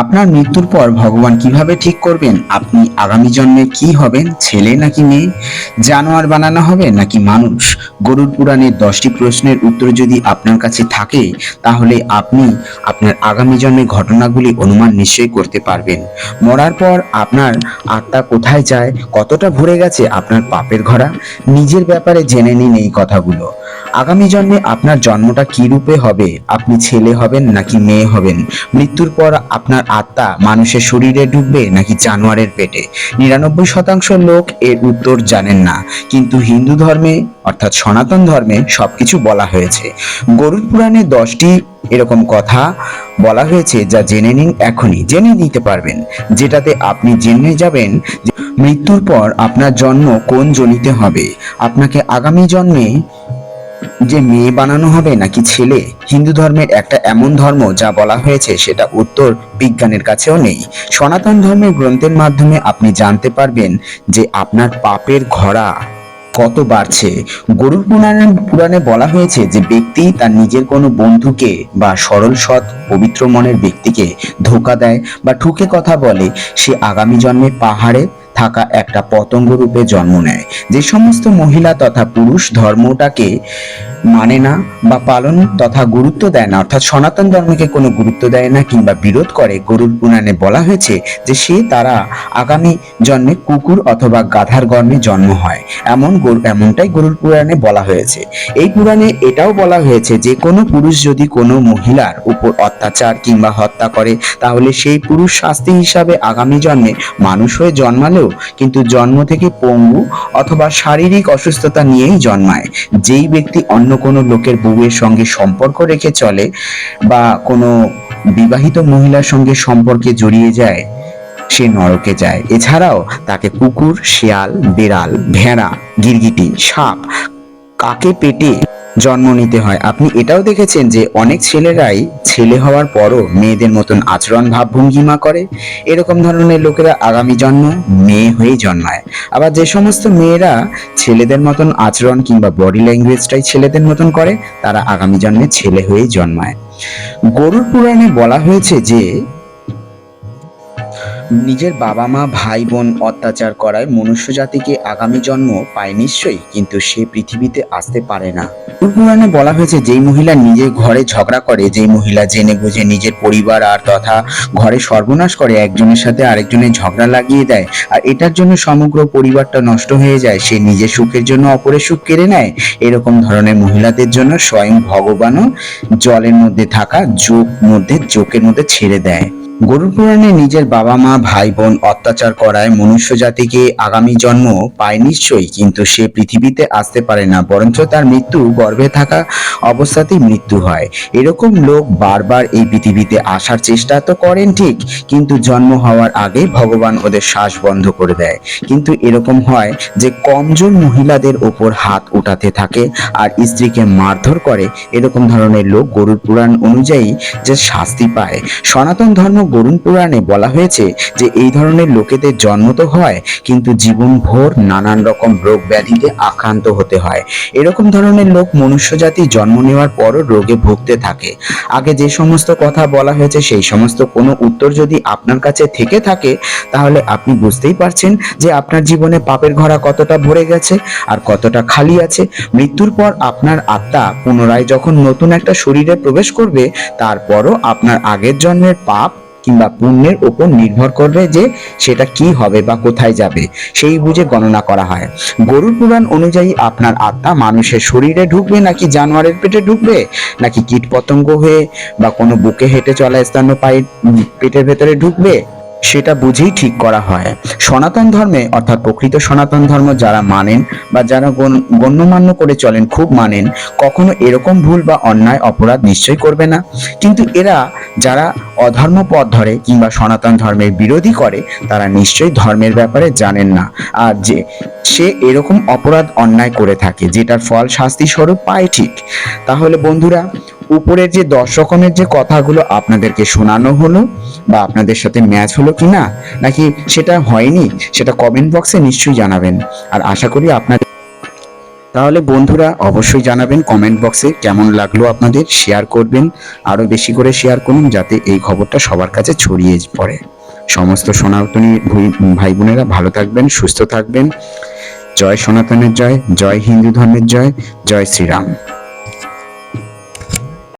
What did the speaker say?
আপনার মৃত্যুর পর ভগবান কীভাবে ঠিক করবেন? আপনি আগামী জন্মে কি হবেন? ছেলে নাকি মেয়ে? জানোয়ার বানানো হবে নাকি মানুষ? গরুর পুরাণের দশটি প্রশ্নের উত্তর যদি আপনার কাছে থাকে, তাহলে আপনি আপনার আগামী জন্মের ঘটনাগুলি অনুমান নিশ্চয়ই করতে পারবেন। মরার পর আপনার আত্মা কোথায় যায়? কতটা ভরে গেছে আপনার পাপের ঘরা নিজের ব্যাপারে জেনে নিন এই কথাগুলো। আগামী জন্মে আপনার জন্মটা কি রূপে হবে? আপনি ছেলে হবেন নাকি মেয়ে হবেন? মৃত্যুর পর আপনার আত্মা মানুষের শরীরে ঢুকবে নাকি জানোয়ারের পেটে? নিরানব্বই শতাংশ লোক এর উত্তর জানেন না। কিন্তু হিন্দু ধর্মে, অর্থাৎ সনাতন ধর্মে সবকিছু বলা হয়েছে। গরুর পুরাণে দশটি এরকম কথা বলা হয়েছে যা জেনে নিন এখনই। জেনে নিতে পারবেন। যেটাতে আপনি জেনে যাবেন মৃত্যুর পর আপনার জন্ম কোন জনিতে হবে। আপনাকে আগামী জন্মে যে মেয়ে বানানো হবে নাকি ছেলে, হিন্দু ধর্মের একটা এমন ধর্ম যা বলা হয়েছে সেটা উত্তর বিজ্ঞানের কাছেও নেই। সনাতন ধর্মের গ্রন্থের মাধ্যমে আপনি জানতে পারবেন যে আপনার পাপের ঘরা কত বাড়ছে। গরুর পুরাণে পুরাণে বলা হয়েছে যে ব্যক্তি তার নিজের কোনো বন্ধুকে বা সরল সৎ পবিত্র মনের ব্যক্তিকে ধোকা দেয় বা ঠুকে কথা বলে। সে আগামী জন্মে পাহাড়ে থাকা একটা পতঙ্গ রূপে জন্ম নেয়। যে সমস্ত মহিলা তথা পুরুষ ধর্মটাকে মানে না বা পালন তথা গুরুত্ব দেয় না, অর্থাৎ সনাতন ধর্মকে কোনো গুরুত্ব দেয় না কিংবা বিরোধ করে গরুর পুরাণে বলা হয়েছে যে সে তারা আগামী জন্মে কুকুর অথবা গাধার গর্ভে জন্ম হয়। এমন এমনটাই গরুর পুরাণে বলা হয়েছে। এই পুরাণে এটাও বলা হয়েছে যে কোনো পুরুষ যদি কোনো মহিলার উপর অত্যাচার কিংবা হত্যা করে, তাহলে সেই পুরুষ শাস্তি হিসাবে আগামী জন্মে মানুষ হয়ে জন্মালেও কিন্তু জন্ম থেকে পঙ্গু অথবা শারীরিক অসুস্থতা নিয়েই জন্মায়। যেই ব্যক্তি অন্য কোনো লোকের বউয়ের সঙ্গে সম্পর্ক রেখে চলে বা কোনো বিবাহিত মহিলার সঙ্গে সম্পর্কে জড়িয়ে যায়, সে নরকে যায়। এছাড়াও তাকে কুকুর, শিয়াল, বিড়াল, ভেড়া, গিরগিটি, সাপ, কাকে পেটে জন্ম নিতে হয়। আপনি এটাও দেখেছেন যে অনেক ছেলেরাই ছেলে হওয়ার পরও মেয়েদের মতন আচরণ ভাবভঙ্গিমা করে? এরকম ধরনের লোকেরা আগামী জন্ম মেয়ে হয়েই জন্মায়। আবার যে সমস্ত মেয়েরা ছেলেদের মতন আচরণ কিংবা বডি ল্যাঙ্গুয়েজটাই ছেলেদের মতন করে, তারা আগামী জন্মে ছেলে হয়েই জন্মায়। গরুর পুরাণে বলা হয়েছে যে নিজের বাবা মা ভাই বোন অত্যাচার করায় মনুষ্য জাতিকে আগামী জন্ম পায় নিশ্চয়ই, কিন্তু সে পৃথিবীতে আসতে পারে না। পুরাণে বলা হয়েছে, যেই মহিলা নিজের ঘরে ঝগড়া করে, যেই মহিলা জেনে বুঝে নিজের পরিবার আর তথা ঘরে সর্বনাশ করে, একজনের সাথে আরেকজনের ঝগড়া লাগিয়ে দেয় আর এটার জন্য সমগ্র পরিবারটা নষ্ট হয়ে যায়। সে নিজের সুখের জন্য অপরের সুখ কেড়ে নেয়। এরকম ধরনের মহিলাদের জন্য স্বয়ং ভগবানও জলের মধ্যে থাকা যোগ মধ্যে যোগের মধ্যে ছেড়ে দেয়। গরুর পুরাণে নিজের বাবা মা, ভাই বোন অত্যাচার করায় মনুষ্য জাতিকে আগামী জন্ম পায় নিশ্চয়ই, কিন্তু সে পৃথিবীতে আসতে পারে না, বরঞ্চ তার মৃত্যু গর্ভে থাকা অবস্থাতেই মৃত্যু হয়। এরকম লোক বারবার এই পৃথিবীতে আসার চেষ্টা তো করেন ঠিক, কিন্তু জন্ম হওয়ার আগে ভগবান ওদের শ্বাস বন্ধ করে দেয়। কিন্তু এরকম হয় যে কমজোর মহিলাদের ওপর হাত উঠাতে থাকে আর স্ত্রীকে মারধর করে, এরকম ধরনের লোক গরুর পুরাণ অনুযায়ী যে শাস্তি পায়। সনাতন ধর্ম গরুণ পুরাণে বলা হয়েছে যে এই ধরনের লোকেদের জন্ম তো হয়, কিন্তু জীবন ভোর নানান রকম রোগ ব্যাধিতে আক্রান্ত হতে হয়। এরকম ধরনের লোক মনুষ্য জাতি জন্ম নেওয়ার পরও রোগে ভুগতে থাকে। আগে যে সমস্ত কথা বলা হয়েছে, সেই সমস্ত কোনো উত্তর যদি আপনার কাছে থেকে থাকে, তাহলে আপনি বুঝতেই পারছেন যে আপনার জীবনে পাপের ঘরা কতটা ভরে গেছে আর কতটা খালি আছে। মৃত্যুর পর আপনার আত্মা পুনরায় যখন নতুন একটা শরীরে প্রবেশ করবে, তারপরও আপনার আগের জন্মের পাপ কিংবা পুণ্যের উপর নির্ভর করবে যে সেটা কি হবে বা কোথায় যাবে, সেই বুঝে গণনা করা হয়। গরুর পুরাণ অনুযায়ী আপনার আত্মা মানুষের শরীরে ঢুকবে নাকি জানোয়ারের পেটে ঢুকবে, নাকি কীটপতঙ্গ হয়ে বা কোনো বুকে হেঁটে চলা স্থান পায়ে পেটের ভেতরে ঢুকবে? সেটা বুঝেই ঠিক করা হয়। সনাতন ধর্মে, অর্থাৎ প্রকৃত সনাতন ধর্ম যারা মানেন বা যারা গণ্যমান্য করে চলেন, খুব মানেন, কখনো এরকম ভুল বা অন্যায় অপরাধ নিশ্চয় করবে না। কিন্তু এরা যারা অধর্ম পথ ধরে কিংবা সনাতন ধর্মের বিরোধী করে, তারা নিশ্চয়ই ধর্মের ব্যাপারে জানেন না। আর যে, সে এরকম অপরাধ অন্যায় করে থাকে, যেটার ফল শাস্তি স্বরূপ পায় ঠিক। তাহলে বন্ধুরা উপরের যে দশ রকমের যে কথাগুলো আপনাদেরকে শোনানো হলো বা আপনাদের সাথে ম্যাচ হলো কি না নাকি সেটা হয়নি, সেটা কমেন্ট বক্সে নিশ্চয়ই জানাবেন। আর আশা করি আপনাদের তাহলে বন্ধুরা অবশ্যই জানাবেন কমেন্ট বক্সে কেমন লাগল আপনাদের শেয়ার করবেন আরও বেশি করে শেয়ার করুন, যাতে এই খবরটা সবার কাছে ছড়িয়ে পড়ে। সমস্ত সনাতনী ভাই বোনেরা ভালো থাকবেন, সুস্থ থাকবেন। জয় সনাতনের জয় জয় হিন্দু ধর্মের জয় জয় শ্রীরাম।